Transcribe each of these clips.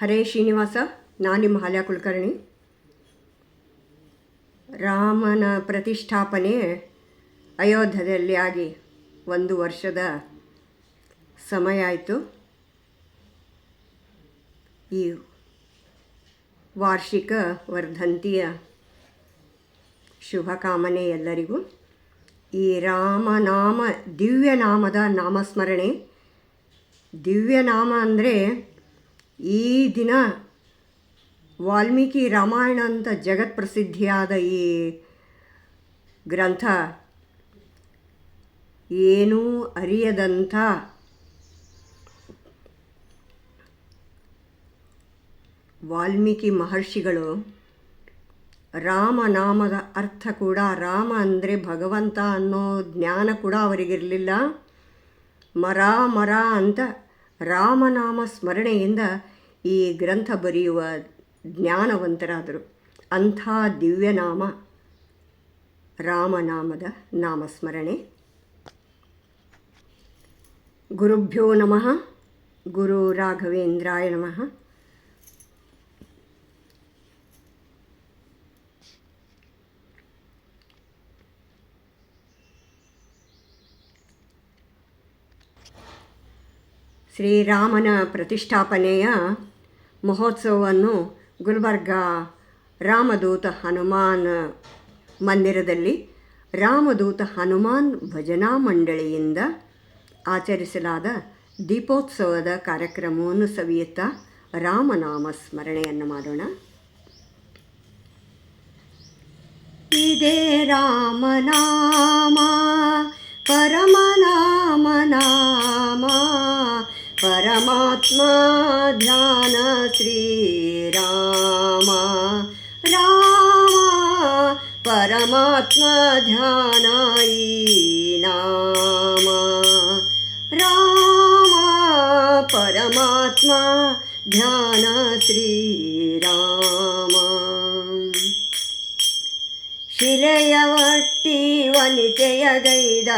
ಹರೇ ಶ್ರೀನಿವಾಸ, ನಾನು ನಿಮ್ಮ ಹಾಲ್ಯ ಕುಲಕರ್ಣಿ. ರಾಮನ ಪ್ರತಿಷ್ಠಾಪನೆ ಅಯೋಧ್ಯದಲ್ಲಿ ಆಗಿ ಒಂದು ವರ್ಷದ ಸಮಯ ಆಯಿತು. ಈ ವಾರ್ಷಿಕ ವರ್ಧಂತಿಯ ಶುಭಕಾಮನೆ ಎಲ್ಲರಿಗೂ. ಈ ರಾಮನಾಮ ದಿವ್ಯನಾಮದ ನಾಮಸ್ಮರಣೆ. ದಿವ್ಯನಾಮ ಅಂದರೆ ಈ ದಿನ ವಾಲ್ಮೀಕಿ ರಾಮಾಯಣ ಅಂತ ಜಗತ್ಪ್ರಸಿದ್ಧಿಯಾದ ಈ ಗ್ರಂಥ ಏನೂ ಅರಿಯದಂಥ ವಾಲ್ಮೀಕಿ ಮಹರ್ಷಿಗಳು ರಾಮನಾಮದ ಅರ್ಥ ಕೂಡ ರಾಮ ಅಂದರೆ ಭಗವಂತ ಅನ್ನೋ ಜ್ಞಾನ ಕೂಡ ಅವರಿಗಿರಲಿಲ್ಲ. ಮರ ಮರ ಅಂತ ರಾಮನಾಮ ಸ್ಮರಣೆಯಿಂದ ಈ ಗ್ರಂಥ ಬರೆಯುವ ಜ್ಞಾನವಂತರಾದರು. ಅಂಥ ದಿವ್ಯನಾಮ ರಾಮನಾಮದ ನಾಮಸ್ಮರಣೆ. ಗುರುಭ್ಯೋ ನಮಃ. ಗುರು ರಾಘವೇಂದ್ರಾಯ ನಮಃ. ಶ್ರೀರಾಮನ ಪ್ರತಿಷ್ಠಾಪನೆಯ ಮಹೋತ್ಸವವನ್ನು ಗುಲ್ಬರ್ಗ ರಾಮದೂತ ಹನುಮಾನ್ ಮಂದಿರದಲ್ಲಿ ರಾಮದೂತ ಹನುಮಾನ್ ಭಜನಾ ಮಂಡಳಿಯಿಂದ ಆಚರಿಸಲಾದ ದೀಪೋತ್ಸವದ ಕಾರ್ಯಕ್ರಮವನ್ನು ಸವಿಯುತ್ತಾ ರಾಮನಾಮ ಸ್ಮರಣೆಯನ್ನು ಮಾಡೋಣ. ಇದೇ ರಾಮನಾಮ ಪರಮನಾಮ ನಾಮ ಪರಮಾತ್ಮ ಧ್ಯಾನ ಶ್ರೀರಾಮ ರಾಮ ಪರಮಾತ್ಮ ಧ್ಯಾನ ಈ ನಾಮ ರಾಮ ಪರಮಾತ್ಮ ಧ್ಯಾನ ಶ್ರೀರಾಮ ಶಿಲೆಯ ಒಟ್ಟಿ ವನಿತೆಯ ಗೈದ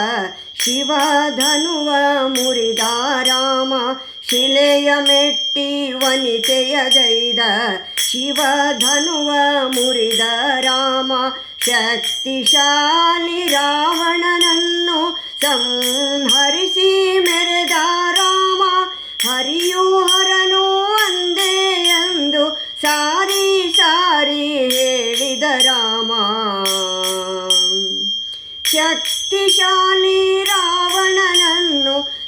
ಶಿವಧನುವ ಮುರಿದ ರಾಮ ಶಿಲೆಯ ಮೆಟ್ಟಿ ವನಿತೆಯ ಗೈದ ಶಿವಧನುವ ಮುರಿದ ರಾಮ, ಶಕ್ತಿಶಾಲಿ ರಾವಣನನ್ನು ಸಂಹರಿಸಿ ಮೆರೆದ ರಾಮ, ಹರಿಯೂ ಹರನು ಅಂದೇ ಎಂದು ಸಾರಿ ಸಾರಿ ಹೇಳಿದ ರಾಮ. ಶಕ್ತಿಶಾಲಿ ರಾವಣನನ್ನು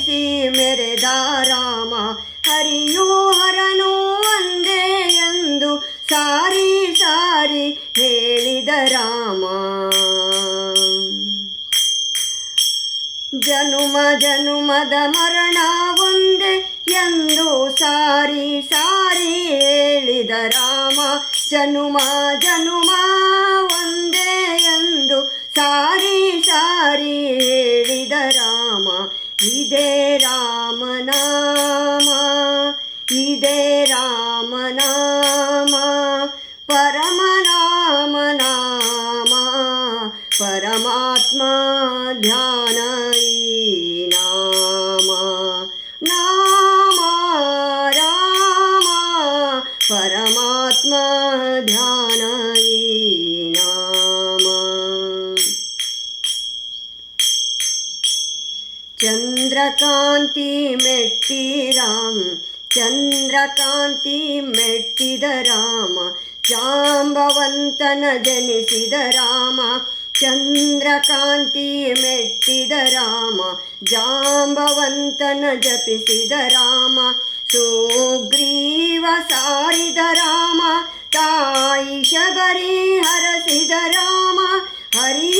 ಸಂಹರಿಸಿ ಮೆರೆದ ರಾಮ. ಹರಿಯೋ ಹರನು ಒಂದೇ ಎಂದು ಸಾರಿ ಸಾರಿ ಹೇಳಿದ ರಾಮ. ಜನುಮ ಜನುಮದ ಮರಣ ಒಂದೇ ಎಂದು ಸಾರಿ ಸಾರಿ ಹೇಳಿದ ರಾಮ. ಜನುಮ ಜನುಮ ಒಂದೇ ಎಂದು ಸಾರಿ ಸಾರಿ ಇದೇ ರಾಮನಾಮ ಇದೇ ರಾಮನಾಮ ಪರಮನಾಮ ನಾಮ ಪರಮಾತ್ಮ ಧ್ಯಾನ ಈ ನಾಮ ನಾಮ ರಾಮ ಪರಮಾತ್ಮ ಧ್ಯಾನ ಚಂದ್ರಕಾಂತಿ ಮೆಟ್ಟಿ ರಾಮ್ ಚಂದ್ರಕಾಂತಿ ಮೆಟ್ಟಿದ ರಾಮ ಜಾಂಬವಂತನ ಜನಿಸಿದ ರಾಮ ಚಂದ್ರಕಾಂತಿ ಮೆಟ್ಟಿದ ರಾಮ ಜಾಂಬವಂತನ ಜಪಿಸಿದ ರಾಮ ಸುಗ್ರೀವ ಸಾರಿದ ರಾಮ ತಾಯಿ ಶಬರಿ ಹರಸಿದ ರಾಮ ಹರಿಯೋ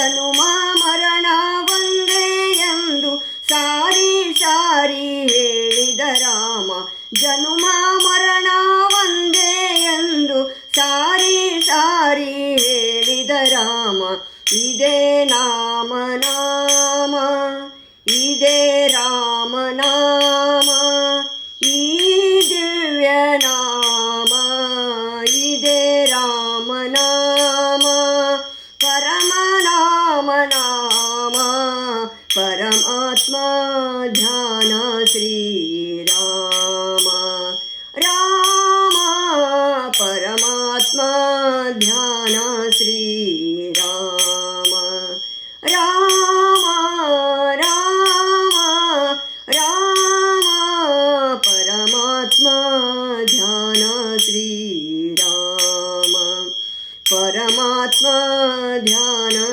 ಜನುಮ ಮರಣ ಒಂದೇ ಎಂದು ಸಾರಿ ಸಾರಿ ಹೇಳಿದ ರಾಮ. ಜನುಮ ಮರಣ ಒಂದೇ ಎಂದು ಸಾರಿ ಸಾರಿ ಹೇಳಿದ ರಾಮ. ಇದೇ ध्यान श्री रामा रामा परमात्मा ध्यान श्री रामा रामा रामा रामा परमात्मा ध्यान श्री रामा परमात्मा ध्यान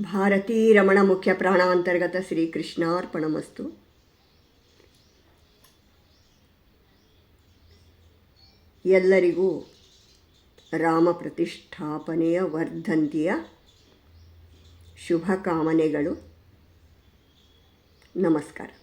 ಭಾರತೀ ರಮಣ ಮುಖ್ಯ ಪ್ರಾಣಾಂತರ್ಗತ ಶ್ರೀಕೃಷ್ಣಾರ್ಪಣಮಸ್ತು ಎಲ್ಲರಿಗೂ ರಾಮ ಪ್ರತಿಷ್ಠಾಪನೆಯ ವರ್ಧಂತಿಯ ಶುಭಕಾಮನೆಗಳು ನಮಸ್ಕಾರ.